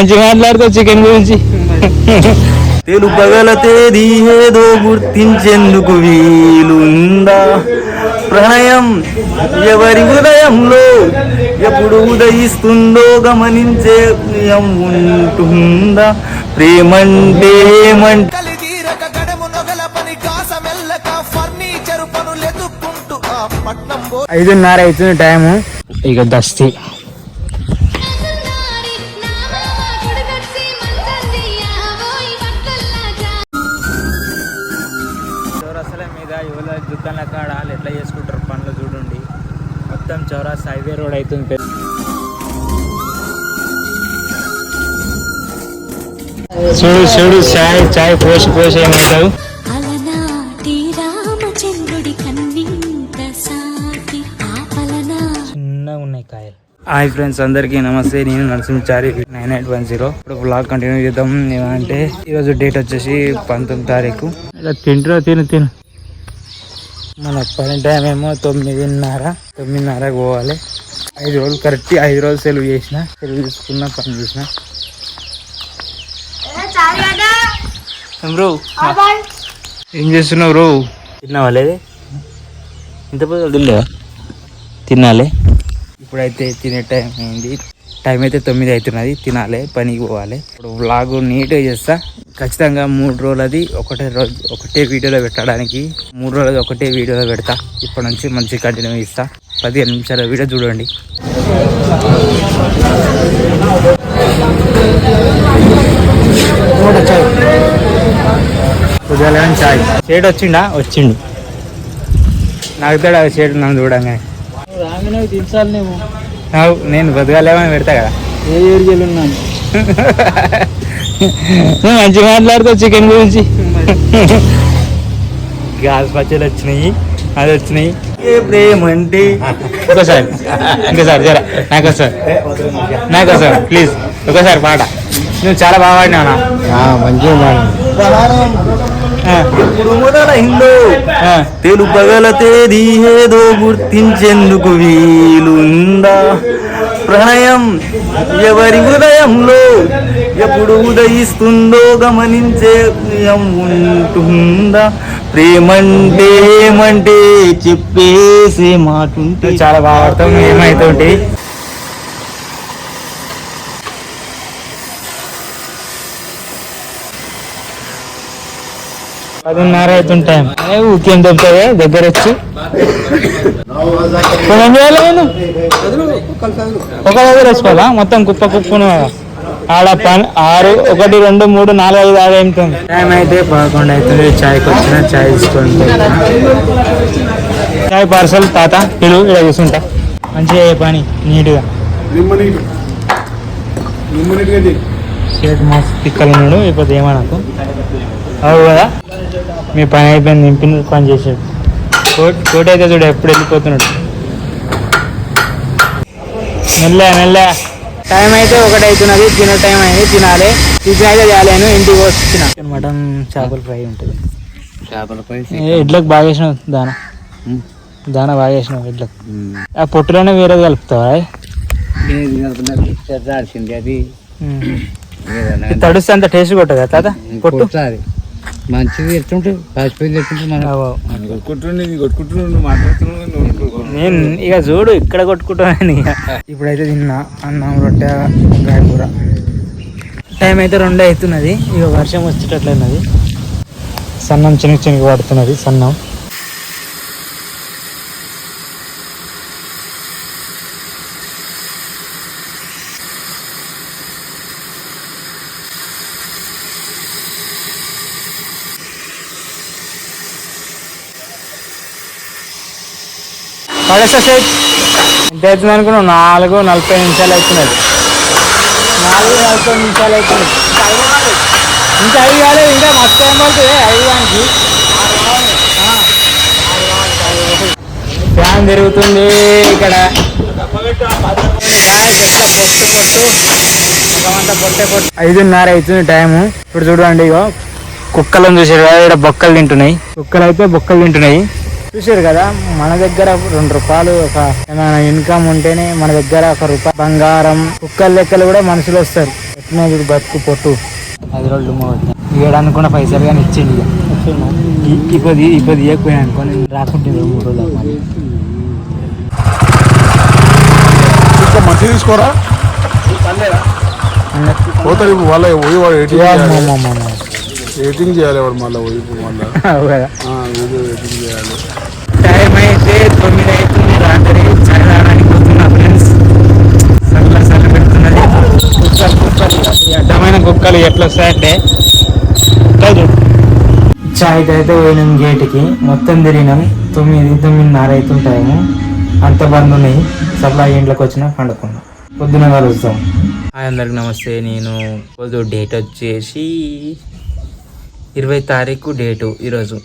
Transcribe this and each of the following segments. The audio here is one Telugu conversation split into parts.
మంచిగా మాట్లాడుతావు చికెన్ గురించి. తెలుపగల తేదీ ఏదో గుర్తించేందుకు వీలుందా? ప్రణయం ఎవరి హృదయంలో ఎప్పుడు ఉదయిస్తుందో గమనించే నియం ఉంటుందా? ప్రేమంటే ఏమంటే ఐదున్నర అవుతుంది టైము. ఇక దస్తి. రోడ్ అవుతుంది పెద్ద చూడు చూడు చాయ్ చాయ్ పోసి పోసి ఏమంటావు చిన్నగా ఉన్నాయి కాయలు. హాయ్ ఫ్రెండ్స్ అందరికీ నమస్తే. నేను Narasimhachari nine eight one zero. ఇప్పుడు బ్లాగ్ కంటిన్యూ చేద్దాం. ఏమంటే ఈరోజు డేట్ వచ్చేసి పంతొమ్మిది తారీఖు. ఇలా తింటున్నా తిను తిను. మన పని టైం ఏమో తొమ్మిదిన్నర. తొమ్మిదిన్నరకు పోవాలి. ఐదు రోజులు కరెక్ట్ ఐదు రోజులు సెలవు చేసిన సెలవు తీసుకున్న పని చేసిన. బ్రో? ఏం చేస్తున్నావు బ్రో? తిన్నావా లేదే? ఇంత తినలేదా? తినాలి. ఇప్పుడైతే తినే టైం అయింది. టైం అయితే తొమ్మిది అవుతున్నది తినాలి పనికి పోవాలి. ఇప్పుడు వ్లాగ్ నీట్గా చేస్తా. ఖచ్చితంగా మూడు రోజులది ఒకటే రోజు ఒకటే వీడియోలో పెట్టడానికి. మూడు రోజులది ఒకటే వీడియోలో పెడతా. ఇప్పటి నుంచి మంచి కంటిన్యూ ఇస్తా పదిహేను నిమిషాల వీడియో చూడండి. చాయ్. షేడ్ వచ్చిండా? వచ్చిండు. నాకు తేడా షేడ్ నన్ను చూడంగానే. రాగానే దించాలి నేను. అవు, నేను బతకాలేమని పెడతా కదా. ఏ ఏరియాలో ఉన్నాను? నువ్వు మంచిగా మాట్లాడుతావు చికెన్ గురించి. గ్యాస్ పచ్చలు వచ్చినాయి అది వచ్చినాయి. ఏ ప్రేమంటే ఒకసారి ఇంకోసారి జరా ప్లీజ్ ఒకసారి పాట. నువ్వు చాలా బాగా పాడినావు మంచిగా ఎప్పుడు మొదలైందో తెలుపగల తేదీ ఏదో గుర్తించేందుకు వీలుందా? ప్రణయం ఎవరి హృదయంలో ఎప్పుడు ఉదయిస్తుందో గమనించే నియం ఉంటుందా? ప్రేమంటే ఏమంటే చెప్పేసే మాటుంటే నువ్వు చాలా బాగా నువ్వు ఏమైతుంటే? పదిన్నర టైం ఊకేం దొరుకుతావే దగ్గర వచ్చి. ఏం చేయాలి నేను? ఒక దగ్గర వేసుకోవాలా? మొత్తం కుప్ప కుప్పను ఆడ పని ఆరు ఒకటి రెండు మూడు నాలుగు ఐదు ఆరు అవుతుంది టైం అయితే పదకొండు అవుతుంది. చాయ్కి వచ్చిన చాయ్ తీసుకోండి. చాయ్ పార్సల్ తాత పిలువు ఇక్కడ కూర్చుంటా. మంచిగా ఏ పని? నీట్గా. షేట్ మస్తు తిక్కలు ఉన్నాడు ఇప్పుడు ఏమనకు? అవు కదా? మీ పని అయిపోయింది నింపిన పని చేసాడు కోట్ కోట్ అయితే చూడు ఎప్పుడు వెళ్ళిపోతున్నాడు. మెల్ల మెల్ల. టైం అయితే ఒకటి అవుతున్నది తినే టైం అయింది తినాలి. టిఫిన్ అయితే చాలేను ఇంటికి వచ్చిన. మటన్ చేపల ఫ్రై ఉంటుంది. చేపల పై ఏ, ఎడ్లకు బాగా వేసినావు దాన? దాన బాగా వేసినావు ఎడ్లకు. ఆ పొట్టులోనే వేరే కలుపుతావా తడుస్తే అంత టేస్ట్ కొట్టదా తాత? పొట్టు? మంచిది ఎట్టుంటే కాసిపోయింది ఎట్టుంటే మనం. కొట్టుకుంటుండే కొట్టుకుంటుండే మాట్లాడుతున్నాడు నేను ఇక చూడు ఇక్కడ కొట్టుకుంటాను ఇక. ఇప్పుడైతే తిన్నా అన్నం రొట్టె వంకాయ కూర. టైం అయితే రెండే అవుతున్నది ఇక వర్షం వచ్చేటట్లున్నది సన్నం చిన్న చిన్నగా పడుతున్నది సన్నం. పడేస్తా సేట్ ఎంత అవుతుంది అనుకున్నావు నాలుగు నలభై నిమిషాలు అవుతున్నది. నాలుగు నలభై నిమిషాలు అవుతున్నాయి ఇంకా ఐదు కాలేదు ఇంకా మస్తు టైం పడుతుంది. ఐదు దానికి ఫ్యాన్ తిరుగుతుంది ఇక్కడ. ఐదున్నర అవుతుంది టైము. ఇప్పుడు చూడండి ఇగో కుక్కలను చూసారు కదా ఇక్కడ బొక్కలు తింటున్నాయి. కుక్కలు అయితే బొక్కలు తింటున్నాయి. చూసారు కదా మన దగ్గర రెండు రూపాయలు ఒక ఏమైనా ఇన్కమ్ ఉంటేనే మన దగ్గర ఒక రూపాయి బంగారం కుక్కల లెక్కలు కూడా మనుషులు వస్తారు. ఇది బతుకు పొట్టు. ఐదు రోజులు ఇవ్వడానికి కూడా పైసలు కానీ ఇచ్చింది ఇక. ఇప్పుడు ఇప్పుడు ఇవ్వకపోయినా అనుకోని రాకుంటే మూడు రోజులు మంచి తీసుకోరా? ఇప్పుడు వాళ్ళ పోయి వాడు ఎడిటింగ్ చేయాలి వాడు మళ్ళీ ఇప్పుడు మళ్ళీ? వీడియో ఎడిటింగ్ చేయాలి. టైం అయితే తొమ్మిది అవుతుంది రాత్రి చాయ్ తాగడానికి పోతున్నా ఫ్రెండ్స్. సల్ల సల్ల పెడుతున్నది. కుక్కలు కుక్కలు. అడ్డమైన కుక్కలు ఎట్లా వస్తాయంటే కాదు చాయ్కి అయితే పోయినాం గేట్కి. మొత్తం తిరిగినాం. తొమ్మిది తొమ్మిదిన్నర అవుతుంటాయేమో. అంత బంద్ ఉన్నాయి సప్లై ఇంట్లోకి వచ్చినా పండుకున్నాం. పొద్దున కలుస్తాం హాయ్ అందరికి నమస్తే. నేను పొద్దు డేట్ వచ్చేసి ఇరవై తారీఖు డేటు ఈరోజు.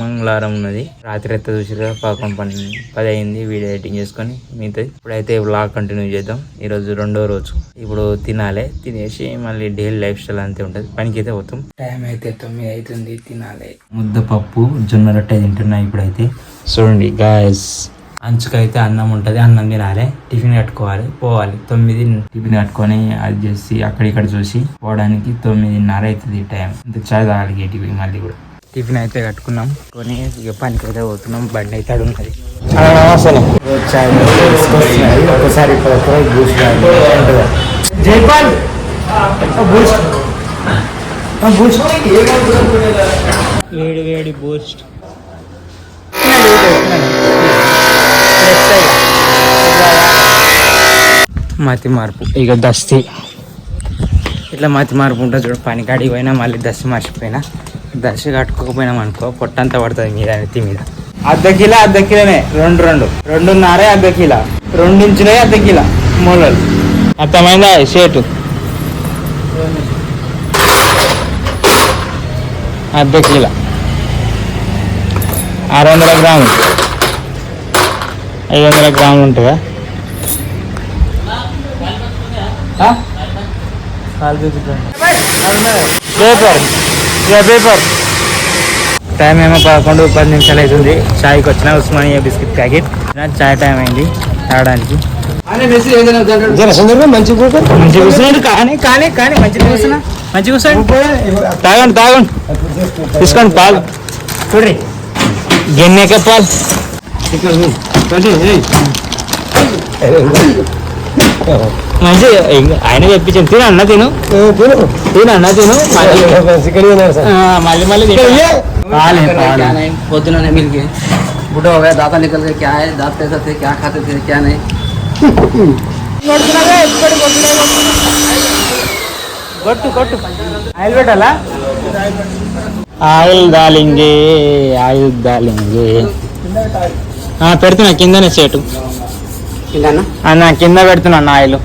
మంగళవారం ఉన్నది. రాత్రి అయితే చూసిరా పదకొండు పని పది అయింది వీడియో ఎడిటింగ్ చేసుకొని మిగతాది. ఇప్పుడైతే వ్లాగ్ కంటిన్యూ చేద్దాం. ఈరోజు రెండో రోజు. ఇప్పుడు తినాలి తినేసి మళ్ళీ డైలీ లైఫ్ స్టైల్ అంతే ఉంటుంది. పనికి అయితే పోతాం. టైం అయితే తొమ్మిది అవుతుంది తినాలి. ముద్దపప్పు జొన్న రొట్టె తింటున్నా ఇప్పుడైతే. చూడండి గాయస్ అంచుకైతే అన్నం ఉంటుంది అన్నం తినాలి. టిఫిన్ కట్టుకోవాలి పోవాలి. తొమ్మిది టిఫిన్ కట్టుకొని అది చేసి అక్కడ ఇక్కడ చూసి పోవడానికి తొమ్మిదిన్నర అవుతుంది టైం. ఇంత చాయ్ తాగాలి టిఫిన్ మళ్ళీ కూడా. టిఫిన్ అయితే కట్టుకున్నాం. కొని ఇక పనికి అయితే పోతున్నాం. బండి అయితే అడు ఉన్నది. ఒకసారి జైపాల్! వేడి వేడి బూస్ట్. మతి మార్పు. ఇక దస్తి. ఇట్లా మతి మార్పు ఉంటుంది చూడు పని కాడికి పోయినా మళ్ళీ దశ మర్చిపోయినా. దశ కట్టుకోకపోయినాం అనుకో పొట్టంతా పడుతుంది మీద నెత్తి మీద. అర్ధ కిలో అర్ధ కిలోనే. రెండు రెండు. రెండున్నరే అర్ధ కిలో. రెండించులే అర్ధ కిలో. మూలలు. అర్థమైందా? షేటు అర్ధ కిలో. ఆరు వందల గ్రాములు. ఐదు వందల గ్రాములు ఉంటుందా? పేపర్ ఇక పేపర్ టైం ఏమో పదకొండు పది నిమిషాలు అవుతుంది. చాయ్కి వచ్చిన ఉస్మానియా బిస్కెట్ ప్యాకెట్. చాయ్ టైం అయింది తాగడానికి మంచి కూర్చున్నాడు. కానీ కానీ కానీ మంచి కూర్చున్నా. మంచి కూర్చోండి తాగండి తాగండి. తీసుకోండి పాలు చూడండి గిన్నెకే పాలు మంచి ఆయన చెప్పించాను తిను అన్న తిను తిను అన్న తిను మళ్ళీ- ఆ, మళ్ళీ మళ్ళీ తిను. పాలే పాలే పొద్దున मिल गए बूढ़ा हो गया दांत निकल गए क्या है दांत कैसे थे क्या खाते थे क्या नहीं కొట్టు కొట్టు ఆయిల్ పెట్టాలా ఆయిల్ దాలింగే ఆయిల్ దాలింగే ఆ, పెడుతున్నా కిందనే సేటు అన్న కింద పెడుతున్నా అన్న ఆయిల్.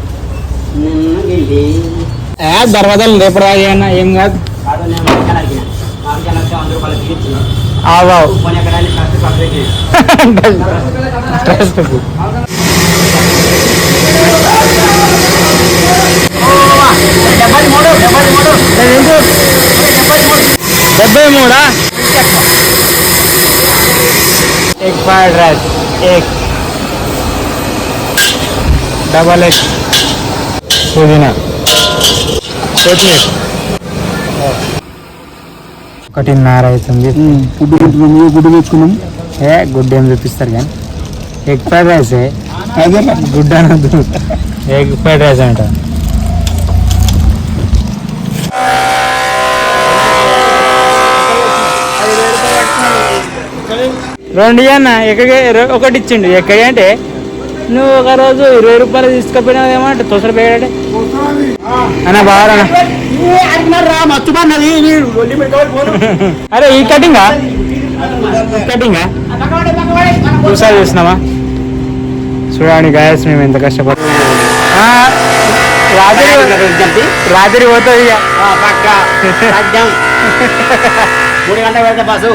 ఏ దర్వాజాలు రేపు అన్న ఏం కాదు. ట్రస్ట్ డెబ్బై మూడా? egg fried rice egg double egg పుదీనా కొత్తిమీర ఒకటిన్నర అవుతుంది గుడ్డు పెట్టుకున్నాం గుడ్డు తెచ్చుకున్నాం ఏ గుడ్డు ఏం చూపిస్తారు కానీ ఎగ్ ఫ్రైడ్ రైస్ అదే గుడ్డు అనొద్దు ఎగ్ ఫ్రైడ్ రైస్ అంట రెండు అన్న ఎక్కడికి ఒకటి ఇచ్చిండు. ఎక్కడి అంటే నువ్వు ఒక రోజు ఇరవై రూపాయలు తీసుకుపోయినావు ఏమంటే తొసలు పేడాడే అన్న బాగా అరే ఈ కటింగా? కటింగా? చూసా చూసినావా? చూడండి గాయస్ మేము ఎంత కష్టపడి ఆ, రాత్రి రాత్రి పోతుంది ఇక. మూడు గంటల పెడితే బాసు.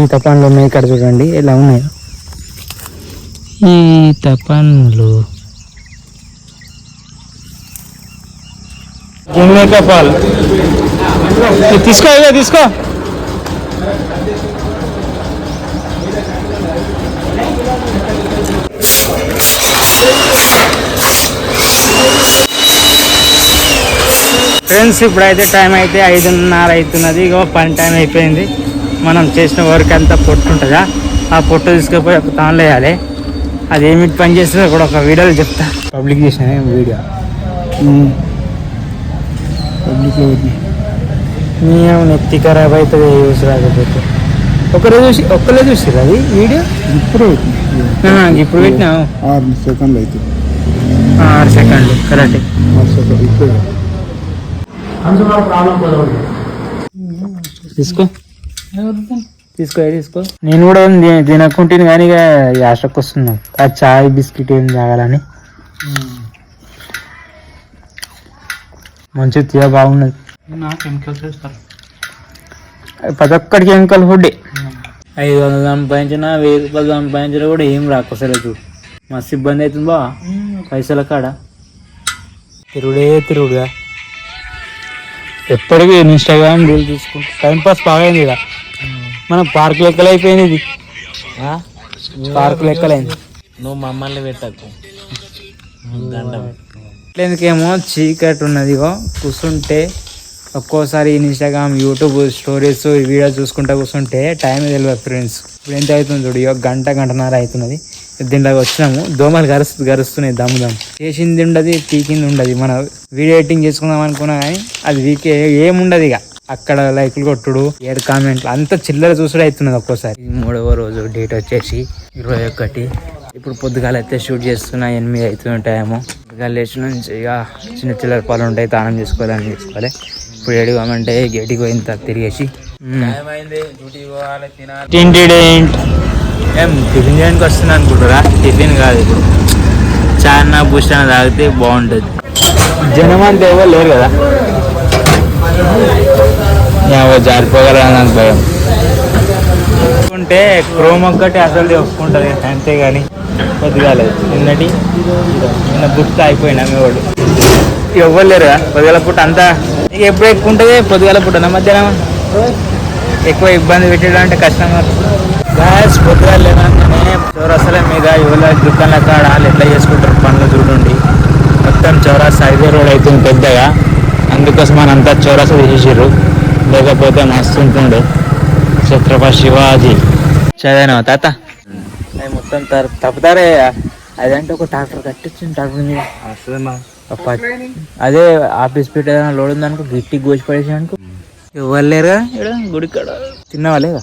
ఈ తపాన్లో ఉన్నాయి ఇక్కడ చూడండి ఎలా ఉన్నాయో. ఈ తపాన్లు తీసుకో ఇక తీసుకో. ఫ్రెండ్స్ ఇప్పుడైతే టైం అయితే ఐదున్నర అవుతున్నది. ఇగో పని టైం అయిపోయింది. మనం చేసిన వర్క్ అంతా పొట్టు ఉంటుందా? ఆ పొట్టు తీసుకుపోయి ఒక తాన్లో వేయాలి. అది ఏమి పని చేస్తుందో కూడా ఒక వీడియోలో చెప్తా. పబ్లిక్ చేసిన వీడియో. పబ్లిక్లో మేము నెత్తి ఖరాబ్ అవుతుంది యూస్ రాకపోతే. ఒకరే చూసి ఒక్కరే చూసిరా అది వీడియో? ఇప్పుడు ఇప్పుడు పెట్టినావు ఆరు సెకండ్లు అవుతుంది. ఆరు సెకండ్లు కరెక్ట్. ఆరు సెకండ్ ఇప్పుడు తీసుకో. తీసుకో ఏ తీసుకో. నేను కూడా తినకుంటాను కానీ ఇక యాసకు వస్తున్నాం. ఆ చాయ్ బిస్కెట్ ఏం తాగాలని. మంచి తీయ బాగున్నది. ప్రతి ఒక్కటి కెమికల్ ఫుడ్ ఐదు వందలు సంపాదించిన వెయ్యి రూపాయలు సంపాదించిన కూడా ఏం రాకొసలేదు మస్తు ఇబ్బంది అవుతుంది బా. పైసల కాడ. తిరుగుడే తిరుగుడుగా. ఎప్పటికీ ఇన్స్టాగ్రామ్ రీల్ తీసుకుంటా టైం పాస్ బాగా అయింది ఇక మన పార్క్ లెక్కలు అయిపోయింది ఇది. పార్క్ లెక్కలైంది నువ్వు మమ్మల్ని పెట్టకు. ఎందుకేమో చీకటి ఉన్నది ఇగో. కూర్చుంటే ఒక్కోసారి ఇన్స్టాగ్రామ్ యూట్యూబ్ స్టోరీస్ వీడియో చూసుకుంటా కూర్చుంటే టైం తెలియదు ఫ్రెండ్స్ ఇప్పుడు ఎంత అవుతుంది చూడు ఇగో గంట గంటన్నర అవుతున్నది. దీంట్లోకి వచ్చినాము. దోమలు గరుస్తు గరుస్తున్నాయి దమ్ము దమ్. చేసింది ఉండదు పీకింది ఉండదు. మన వీడియో ఎడిటింగ్ చేసుకుందాం అనుకున్నా కానీ అది వీకే ఏముండదు ఇక. అక్కడ లైక్లు కొట్టుడు ఏడు కామెంట్లు అంత చిల్లర చూసుడు అవుతున్నది ఒక్కోసారి. మూడవ రోజు డేట్ వచ్చేసి ఇరవై ఒకటి. ఇప్పుడు పొద్దుగాల అయితే షూట్ చేస్తున్నా ఎనిమిది అవుతుంటాయేమో. పొద్దుగాల లేచి నుంచి ఇక చిన్న చిల్లర పాలు ఉంటాయి తానం చేసుకోవాలి అని చేసుకోవాలి ఇప్పుడు ఏడు కామంటే గేటికి పోయిన తర్వాత తిరిగేసి. టింటిడేంట్. ఏం టిఫిన్ చేయడానికి వస్తున్నా అనుకుంటారా? టిఫిన్ కాదు ఇప్పుడు. అన్న బూస్ట్ అన్న తాగితే బాగుంటుంది. జనం అంతా ఎవరు లేరు కదా? జారిపోగలరా నాకు భయం. ఉంటే క్రోమ్ ఒక్కటి అసలు ఒప్పుకుంటుంది అంతేగాని కొద్దిగాలేదు నిన్నటి నిన్న బుక్ అయిపోయినా మీ వాడు ఎవ్వరు లేరు పొద్దుగల పుట్ట అంతా ఎప్పుడు ఎక్కువ ఉంటుంది? పొద్దుగల పుట్ట మధ్యాహ్నం? ఎక్కువ ఇబ్బంది పెట్టడం అంటే కష్టం. గ్యాస్ పొద్దుగాల లేవగానే చౌరస్తల మీద ఎవరి దుకాణాల కాడ ఎట్లా చేసుకుంటారు? పనులు చూడండి. మొత్తం చౌరస్తా హైవే రోడ్ అవుతుంది పెద్దగా. అందుకోసం మనంతా చౌరస్తా తీసేసారు లేకపోతే మస్తు ఉంటుండే. ఛత్రపతి శివాజీ. చదివాను తాత. మొత్తం తప్పుతారే. అదంటే ఒక ట్రాక్టర్ కట్టించింది ట్రాక్టర్ మీద? అదే ఆఫీస్ పెట్టి ఏదైనా లోడ్ ఉందనుకో గిట్టి గోసి పడేసి అనుకో. ఎవరు లేరుగా ఇక్కడ గుడి కాడ తిన్నావా లేదా?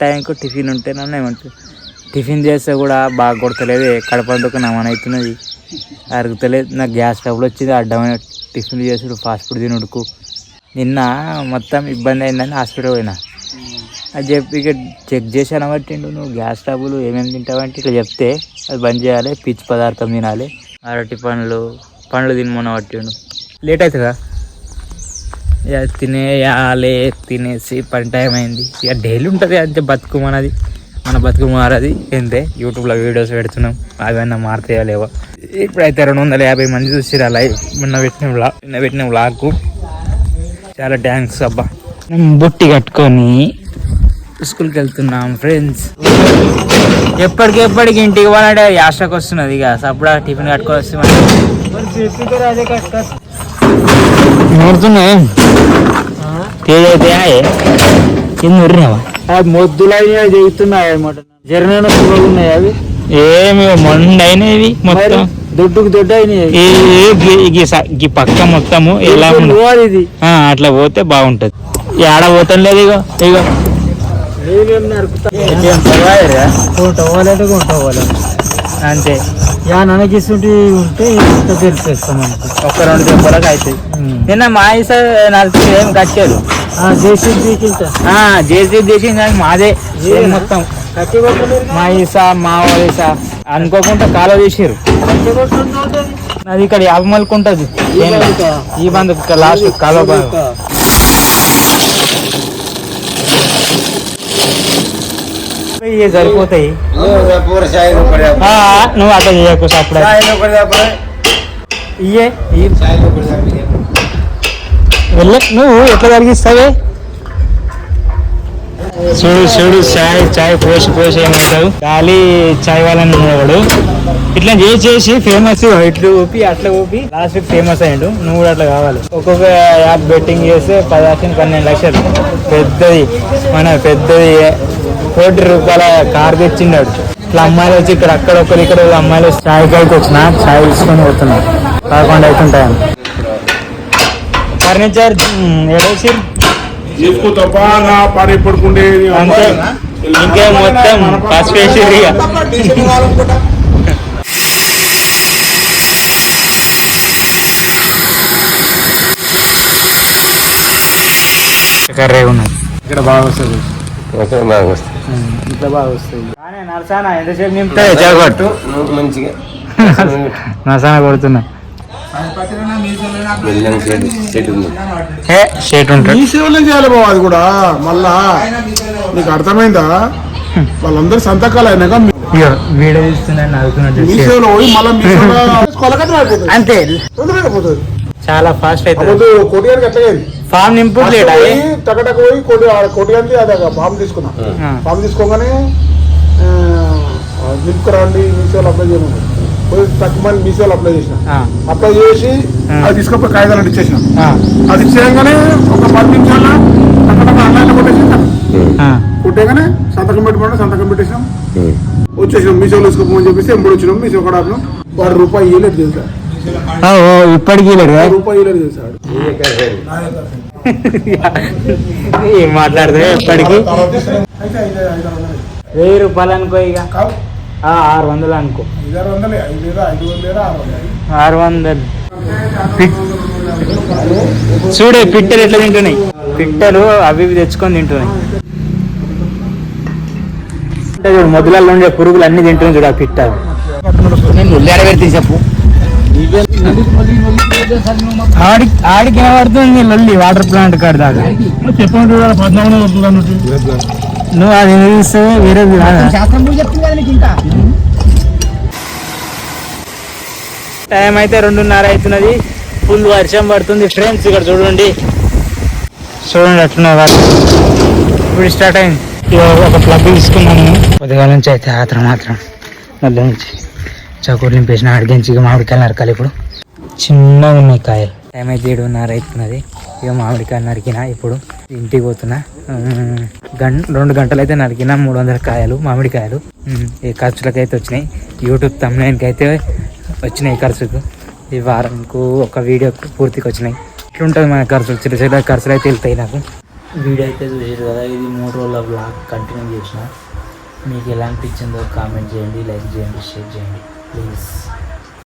టైంకు టిఫిన్ ఉంటే నన్ను ఏమంటారు? టిఫిన్ చేస్తే కూడా బాగా కొడతలేదు. కడపందుకు నమన అవుతున్నది? అరుగుతలేదు. నాకు గ్యాస్ ట్రబుల్ వచ్చింది. అడ్డమైన టిఫిన్ చేసుడు ఫాస్ట్ ఫుడ్ తినుడుకు. నిన్న మొత్తం ఇబ్బంది అయిందని హాస్పిటల్ పోయినా. అది చెప్పి ఇక చెక్ చేశాను పట్టిండు నువ్వు? గ్యాస్ ట్రబుల్ ఏమేమి తింటావంటే ఇట్లా చెప్తే అది బంద్ చేయాలి పిచ్చి పదార్థం తినాలి. అరటి పండ్లు పండ్లు తినమని పట్టిండు లేట్ అవుతుందా? ఇక తినేయాలి తినేసి పని టైం అయింది. ఇక డైలీ ఉంటుంది అంతే బతుకు మనది. మన బతుకు మారది. ఎంతే యూట్యూబ్లో వీడియోస్ పెడుతున్నాం. అవన్నీ మారుతాయా లేవా? ఇప్పుడైతే రెండు వందల యాభై మంది చూసిరా అలా నిన్న పెట్టిన వ్లా నిన్న పెట్టిన వ్లాగ్ చాలా థ్యాంక్స్ అబ్బా. బుట్టి కట్టుకొని స్కూల్కి వెళ్తున్నాం ఫ్రెండ్స్ ఎప్పటికెప్పటికి ఇంటికి పోవాలంటే యాస్ట్రాకి వస్తున్నది ఇక. సప్పుడు టిఫిన్ కట్టుకొని వస్తే నూరుతున్నాయి తేజ్ అయితే కింద ఉరినావా మొద్దులు అయినా చేస్తున్నాయి అనమాట జరమైన ఉన్నాయి అవి. ఏమి మొత్తం. దొడ్డుకు దొడ్డు అయినాయి ఈ పక్క మొత్తము ఎలా ఇది. అట్లా పోతే బాగుంటది. ఏడ పోతాం లేదు ఇగో ఇగో. అంతే యా ననకిస్తుంటే ఉంటే తెలిపేస్తాం ఒక రెండు దెబ్బలకు అవుతాయి నిన్న మా ఇస నలిసి ఏం కట్టారు జేసీబీ మాదే మొత్తం మా ఇసా మా ఇసా అనుకోకుండా కాలువ చేసారు అది? ఇక్కడ యాభమల్కు ఉంటుంది. ఈ బంధు లాస్ట్ కాలువ ఇవి సరిపోతాయి? నువ్వు అట్లా చేయకు ఇయ్యి. వెళ్ళ నువ్వు ఎట్లా జరిగిస్తావే చూడు చూడు చాయ్ చాయ్ పోసి పోసి ఏమంటావు? గాలి చాయ్ వాళ్ళని ఉన్నాడు ఇట్లా చేసి చేసి ఫేమస్ ఇట్లా ఊపి అట్లా ఊపి లాస్ట్ ఫేమస్ అయ్యిండు. నువ్వు కూడా అట్లా కావాలి. ఒక్కొక్క యాప్ బెట్టింగ్ చేస్తే పదిహేను పన్నెండు లక్షలు. పెద్దది మన పెద్దది కోటి రూపాయల కార్ తెచ్చిండాడు ఇట్లా అమ్మాయిలు వచ్చి ఇక్కడ అక్కడ ఒకరు ఇక్కడ ఒక అమ్మాయిలు చాయ్ కాయకి వచ్చిన చాయ్ తీసుకొని పోతున్నా పదకొండు అవుతుంటాయి ఫర్నిచర్ ఏడేసి తీసుకో తప్ప నా పాడి పడుకుంటే అంతే. ఇంకే మొత్తం ఫస్ట్ వేసి కర్రే ఉన్నది. ఇక్కడ బాగా వస్తుంది. ఇట్లా బాగా వస్తుంది. కానీ నరసానా ఎంతసేపు నింపుతాయి జగొట్టు మంచిగా. నరసానా కొడుతున్నా. షేట్ సేవలే చేయాలి బాబు అది కూడా మళ్ళా. నీకు అర్థమైందా? వాళ్ళందరూ సంతకాలు అయినాక వీడియో పోయి మళ్ళీ అంతే. చాలా ఫాస్ట్ ఎట్లా అయింది ఫామ్ నింపు ఫస్ట్ లేడా? టకటక పోయి కోటి కోటి గారికి అదే ఫామ్ తీసుకున్నా. ఫామ్ తీసుకోగానే నింపుకురండి మీ సేవలు అప్లై చేయమని పోయి తక్కువ మంది మీ సేవలు అప్లై చేసిన. అప్లై చేసి అది తీసుకుపోయి కాగితాలు ఇచ్చేసిన. అది ఇచ్చేయగానే ఒక పది నిమిషాల టకటక ఆన్లైన్లో కొట్టేసి కొట్టేగానే సంతకం పెట్టుకుంటే సంతకం పెట్టేసినాం. వచ్చేసినాం మీ సేవలు తీసుకోమని చెప్పేసి ఎంబడి వచ్చినాం మీ సేవ కూడా వాడు రూపాయి ఇవ్వలేదు తెలుసా? ఇప్పటికీ రూపాయి ఇవ్వలేదు తెలుసా. ఏం మాట్లాడితే ఎప్పటికి? వెయ్యి రూపాయలు అనుకో ఇక. ఆరు వందలు అనుకో. ఆరు వందలు? చూడే పిట్టలు ఎట్లా తింటున్నాయి? పిట్టలు అవి ఇవి తెచ్చుకొని తింటున్నాయి. అంటే చూడు మొదలలో ఉండే పురుగులు అన్ని తింటున్నాయి చూడు ఆ పిట్ట. నేను ఉల్లాడ పెడితే చెప్పు. ఆడి ఆడికి పడుతుంది లొల్లి వాటర్ ప్లాంట్ కాడ దాకా? చెప్పండి నువ్వు అది చూస్తే కాదా టైం అయితే రెండున్నర అవుతున్నది. ఫుల్ వర్షం పడుతుంది. ఫ్రెండ్స్ ఇక్కడ చూడండి. చూడండి అట్లున్న వర్షం ఇప్పుడు స్టార్ట్ అయింది. ఒక ప్లగ్ తీసుకున్నాను కొద్దిగా నుంచి అయితే ఆత్రం మాత్రం మళ్ళీ నుంచి. చకూరు నింపేసిన అడిగించి మామిడికాయలు నరకాలి ఇప్పుడు. చిన్నగా ఉన్నాయి కాయలు. టైం అయితే ఏడున్నర అవుతున్నది ఇక మామిడికాయలు నరికిన ఇప్పుడు ఇంటికి పోతున్నా. ఉమ్, గం రెండు గంటలు అయితే నరికిన మూడు వందల కాయలు మామిడికాయలు. ఈ ఖర్చులకు అయితే వచ్చినాయి. యూట్యూబ్ తమ్మునికి అయితే వచ్చినాయి ఖర్చుకు. ఈ వారంకు ఒక వీడియో పూర్తికి వచ్చినాయి. ఇట్లుంటుంది మన ఖర్చులు. చిన్న చిన్న ఖర్చులు అయితే వెళ్తాయి నాకు. వీడియో అయితే చూసారు కదా ఇది మూడు రోజుల బ్లాగ్ కంటిన్యూ చేసిన. మీకు ఎలా అనిపించిందో కామెంట్ చేయండి లైక్ చేయండి షేర్ చేయండి. ప్లీజ్.